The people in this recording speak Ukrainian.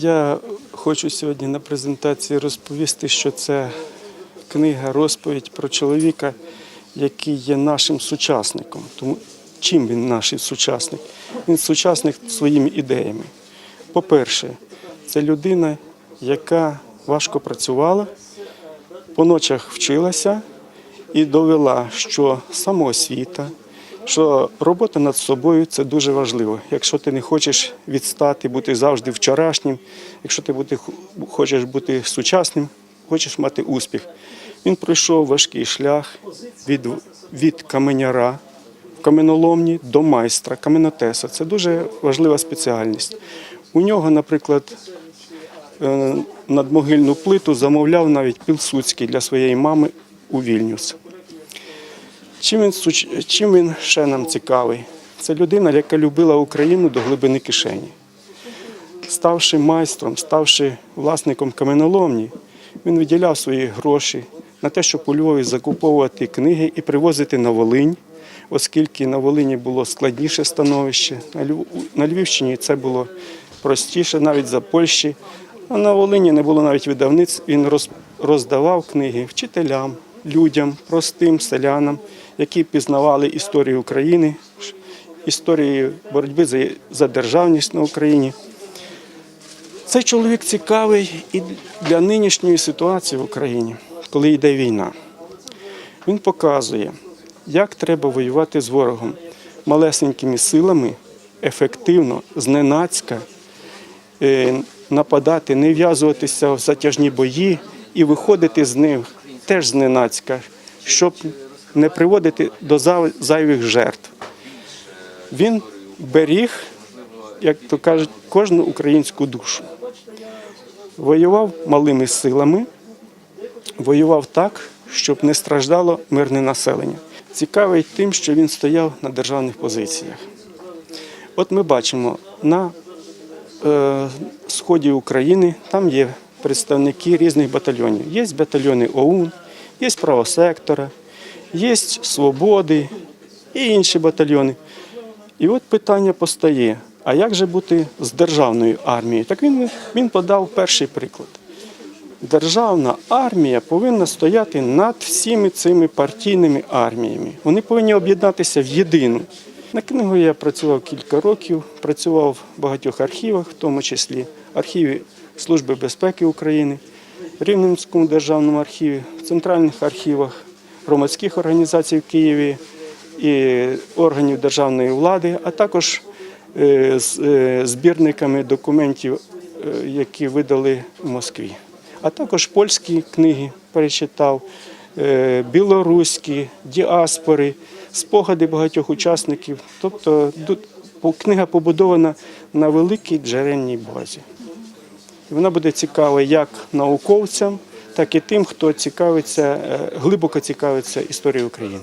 Я хочу сьогодні на презентації розповісти, що це книга розповідь про чоловіка, який є нашим сучасником. Тому чим він наш сучасник? Він сучасник своїми ідеями. По-перше, це людина, яка важко працювала, по ночах вчилася і довела, що самоосвіта, що робота над собою це дуже важливо. Якщо ти не хочеш відстати, бути завжди вчорашнім, якщо ти бути, хочеш бути сучасним, хочеш мати успіх. Він пройшов важкий шлях від, від каменяра в каменоломні до майстра, каменотеса. Це дуже важлива спеціальність. У нього, наприклад, е, надмогильну плиту замовляв навіть Пілсудський для своєї мами у Вільнюс. Чим він, чим він ще нам цікавий? Це людина, яка любила Україну до глибини кишені. Ставши майстром, ставши власником каменоломні, він виділяв свої гроші на те, щоб у Львові закуповувати книги і привозити на Волинь, оскільки на Волині було складніше становище. На Львівщині це було простіше, навіть за Польщі. А на Волині не було навіть видавниць. Він роздавав книги вчителям, людям, простим селянам, які пізнавали історію України, історію боротьби за, державність на Україні. Цей чоловік цікавий і для нинішньої ситуації в Україні, коли йде війна. Він показує, як треба воювати з ворогом малесенькими силами, ефективно, зненацька, е, нападати, не в'язуватися в затяжні бої і виходити з них теж зненацька, щоб не приводити до зайвих жертв. Він беріг, як то кажуть, кожну українську душу. Воював малими силами, воював так, щоб не страждало мирне населення. Цікавий тим, що він стояв на державних позиціях. От ми бачимо на е, сході України там є представники різних батальйонів. Є батальйони ОУН, є правосектора, є Свободи і інші батальйони. І от питання постає: а як же бути з державною армією? Так він, він подав перший приклад. Державна армія повинна стояти над всіми цими партійними арміями. Вони повинні об'єднатися в єдину. На книгу я працював кілька років, працював в багатьох архівах, в тому числі архіві Служби безпеки України, Рівненському державному архіві, в центральних архівах громадських організацій в Києві і органів державної влади, а також е, з е, збірниками документів, е, які видали в Москві. А також польські книги перечитав, білоруські, діаспори, спогади багатьох учасників. Тобто книга побудована на великій джерельній базі. І вона буде цікава як науковцям, так і тим, хто цікавиться, е, глибоко цікавиться історією України.